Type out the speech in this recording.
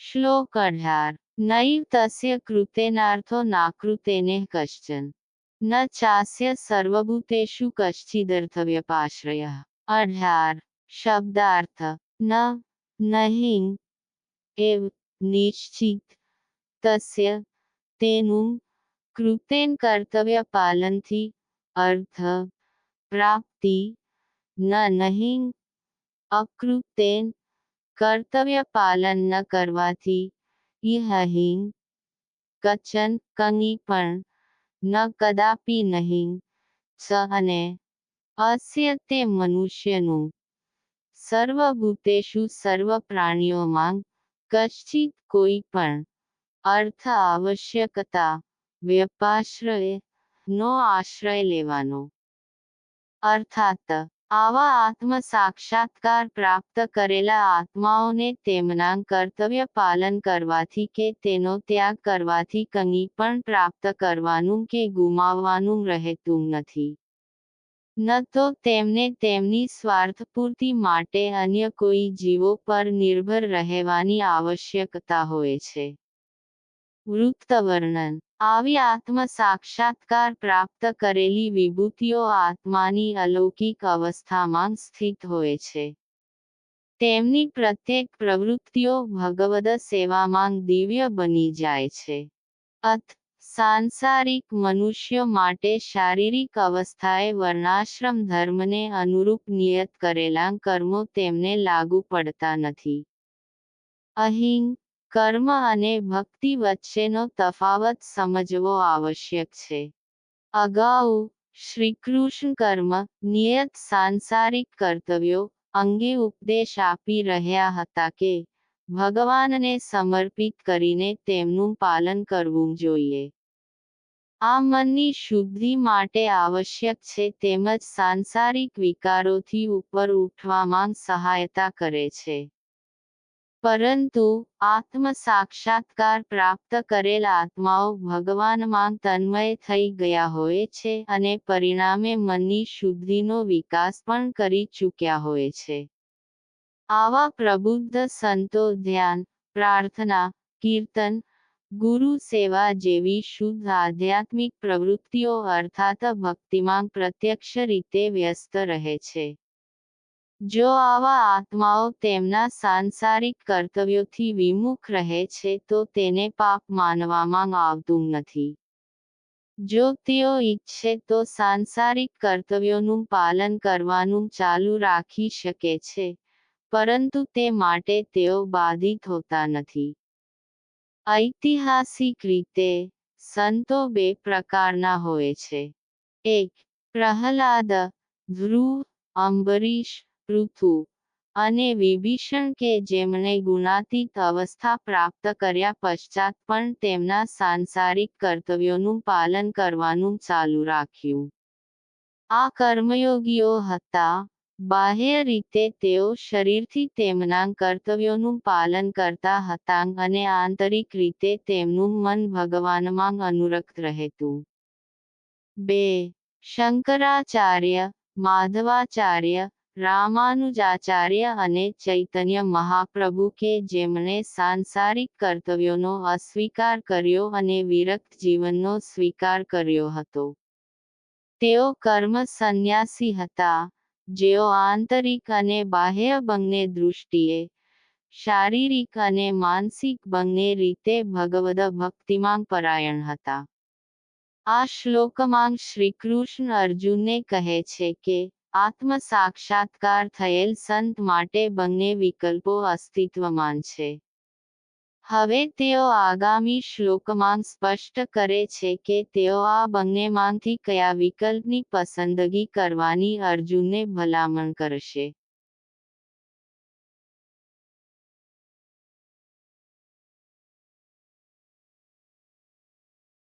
શ્લોક અઢાર. નૈવ તસ્ય કૃતેનાર્થો નાકૃતેને કશ્ચન. ન ચાસ્ય સર્વભૂતેષુ કશ્ચિદર્થવ્યપાશ્રય. અઢાર. શબ્દાર્થ. ન. નહીં. એવ. નિશ્ચિત. તસ્ય. તેનું કૃતેન કર્તવ્ય પાલનથી અર્થ. પ્રાપ્તિ. ન નહીં. અકૃતેન. કર્તવ્ય પાલન ન કરવાથી ઇહહિં કચન કની પણ ન કદાપી નહીં. સ અને અસ્ય તે મનુષ્યનું સર્વભૂતેષુ સર્વ પ્રાણીઓમાં કશ્ચિત કોઈ પણ અર્થ આવશ્યકતા વ્યપાશ્રય નો આશ્રય લેવાનો. અર્થાત આવા આત્મ સાક્ષાત્કાર પ્રાપ્ત કરેલા આત્માઓને તેમના કર્તવ્ય પાલન કરવાથી કે તેનો ત્યાગ કરવાથી કંઈ પણ પ્રાપ્ત કરવાનું કે ગુમાવવાનું રહેતું નથી. ન તો તેમને તેમની સ્વાર્થપૂર્તિ માટે અન્ય કોઈ જીવો પર નિર્ભર રહેવાની આવશ્યકતા હોય છે. વૃત્તવર્ણન આવી આત્મ સાક્ષાત્કાર પ્રાપ્ત કરેલી વિભૂતિઓ આત્માની અલૌકિક અવસ્થામાં સ્થિત હોય છે. તેમની પ્રત્યેક પ્રવૃત્તિઓ ભગવદ સેવામાં દિવ્ય બની જાય છે. અથ, સાંસારિક મનુષ્યો માટે શારીરિક અવસ્થાએ વર્ણાશ્રમ ધર્મને અનુરૂપ નિયત કરેલા કર્મો તેમને લાગુ પડતા નથી. અહીં કર્મ અને ભક્તિ વચ્ચેનો તફાવત સમજવો આવશ્યક છે. અગાઉ શ્રીકૃષ્ણ કર્મ નિયત સાંસારિક કર્તવ્યો અંગે ઉપદેશ આપી રહ્યા હતા કે ભગવાનને સમર્પિત કરીને તેમનું પાલન કરવું જોઈએ. આ મનની શુદ્ધિ માટે આવશ્યક છે તેમજ સાંસારિક વિકારોથી ઉપર ઉઠવામાં સહાયતા કરે છે. પરંતુ આત્મ સાક્ષાત્કાર પ્રાપ્ત કરેલ આત્માઓ ભગવાનમાં તન્મય થઈ ગયા હોય છે અને પરિણામે મનની શુદ્ધિનો વિકાસ પણ કરી ચૂક્યા હોય છે. આવા પ્રબુદ્ધ સંતો ધ્યાન, પ્રાર્થના, કીર્તન, ગુરુ સેવા જેવી શુદ્ધ આધ્યાત્મિક પ્રવૃત્તિઓ અર્થાત ભક્તિમાં પ્રત્યક્ષ રીતે વ્યસ્ત રહે છે. જો આવા આત્માઓ તેમના સાંસારિક કર્તવ્યોથી વિમુખ રહે છે, તો તેને પાપ માનવામાં આવતું નથી. જો તેઓ ઈચ્છે, તો સાંસારિક કર્તવ્યોનું પાલન કરવાનું ચાલુ રાખી શકે છે, પરંતુ તે માટે તેઓ બાધિત હોતા નથી. ઐતિહાસિક રીતે, સંતો બે પ્રકારના હોય છે. એક, પ્રહલાદ, ધ્રુવ, અંબરીશ પૃથુ અને વિભીષણ કે જેમણે ગુણાતીત અવસ્થા પ્રાપ્ત કર્યા પશ્ચાત પણ તેમના સાંસારિક કર્તવ્યોનું પાલન કરવાનું ચાલુ રાખ્યું. આ કર્મયોગીઓ હતા. બાહ્ય રીતે તેઓ શરીરથી તેમના કર્તવ્યોનું પાલન કરતા હતા અને આંતરિક રીતે તેમનું મન ભગવાનમાં અનુરક્ત રહેતું. બે. શંકરાચાર્ય, માધવાચાર્ય રામાનુજાચાર્ય અને ચૈતન્ય મહાપ્રભુ કે જેમણે સાંસારિક કર્તવ્યોનો અસ્વીકાર કર્યો અને વિરક્ત જીવનનો સ્વીકાર કર્યો હતો. તેઓ કર્મ સંન્યાસી હતા, જેઓ આંતરિક અને બાહ્ય બંને દૃષ્ટિએ, શારીરિક અને માનસિક બંને રીતે ભગવદ ભક્તિમાં પરાયણ હતા. આ શ્લોકમાં શ્રીકૃષ્ણ અર્જુનને કહે છે કે આત્મ સાક્ષાત્કાર થયેલ સંત માટે બંને વિકલ્પો અસ્તિત્વમાન છે. હવે તેઓ આગામી શ્લોકમાં સ્પષ્ટ કરે છે કે તેઓ આ બંનેમાંથી કયા વિકલ્પની પસંદગી કરવાની અર્જુનને ભલામણ કરશે.